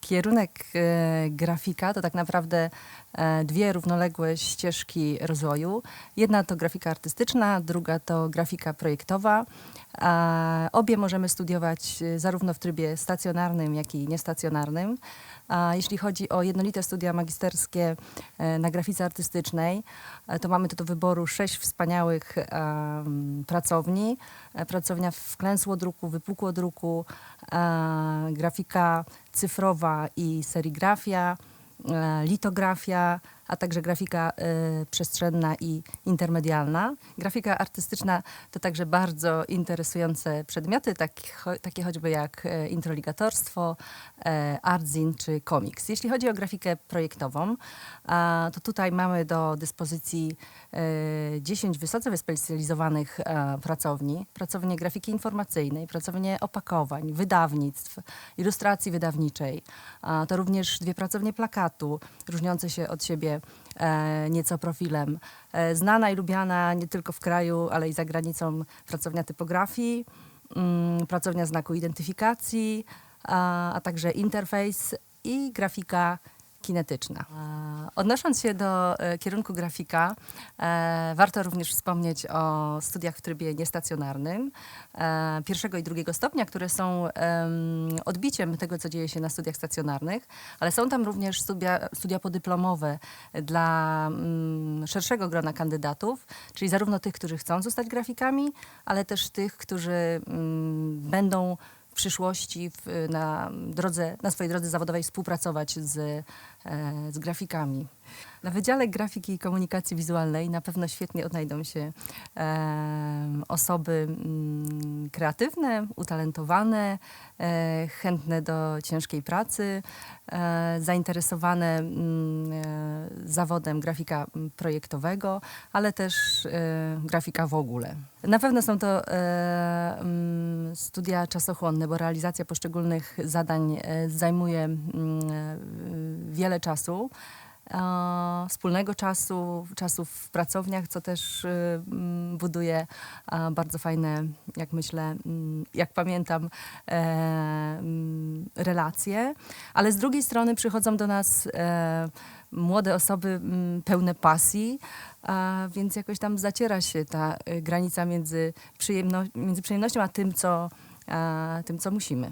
Kierunek e, grafika to tak naprawdę e, dwie równoległe ścieżki rozwoju. Jedna to grafika artystyczna, druga to grafika projektowa. A Obie możemy studiować e, zarówno w trybie stacjonarnym, jak i niestacjonarnym. A jeśli chodzi o jednolite studia magisterskie e, na grafice artystycznej, e, to mamy tu do wyboru sześć wspaniałych pracowni. E, Pracownia wklęsłodruku, wypukłodruku, e, grafika cyfrowa i serigrafia, e, litografia, a także grafika e, przestrzenna i intermedialna. Grafika artystyczna to także bardzo interesujące przedmioty, takie, cho- takie choćby jak e, introligatorstwo, e, artzin czy komiks. Jeśli chodzi o grafikę projektową, a, to tutaj mamy do dyspozycji e, 10 wysoce wyspecjalizowanych e, pracowni. Pracownie grafiki informacyjnej, pracownie opakowań, wydawnictw, ilustracji wydawniczej. A, to również dwie pracownie plakatu, różniące się od siebie e, nieco profilem. E, znana i lubiana nie tylko w kraju, ale i za granicą pracownia typografii, mm, pracownia znaku identyfikacji, a, a także interfejs i grafika kinetyczna. E, Odnosząc się do e, kierunku grafika, e, warto również wspomnieć o studiach w trybie niestacjonarnym pierwszego i drugiego stopnia, które są em, odbiciem tego, co dzieje się na studiach stacjonarnych, ale są tam również studia, studia podyplomowe dla mm, szerszego grona kandydatów, czyli zarówno tych, którzy chcą zostać grafikami, ale też tych, którzy mm, będą przyszłości w, na, drodze, na swojej drodze zawodowej współpracować z, e, z grafikami. Na Wydziale Grafiki i Komunikacji Wizualnej na pewno świetnie odnajdą się e, osoby mm, kreatywne, utalentowane, e, chętne do ciężkiej pracy, e, zainteresowane mm, e, zawodem grafika mm, projektowego, ale też e, grafika w ogóle. Na pewno są to e, mm, studia czasochłonne, bo realizacja poszczególnych zadań e, zajmuje mm, e, wiele czasu. E, wspólnego czasu, czasu w pracowniach, co też e, mm, buduje e, bardzo fajne, jak myślę, mm, jak pamiętam, e, mm, relacje. Ale z drugiej strony przychodzą do nas młode osoby pełne pasji, a więc jakoś tam zaciera się ta e, granica między, przyjemno, między przyjemnością a tym, co, a tym, co musimy.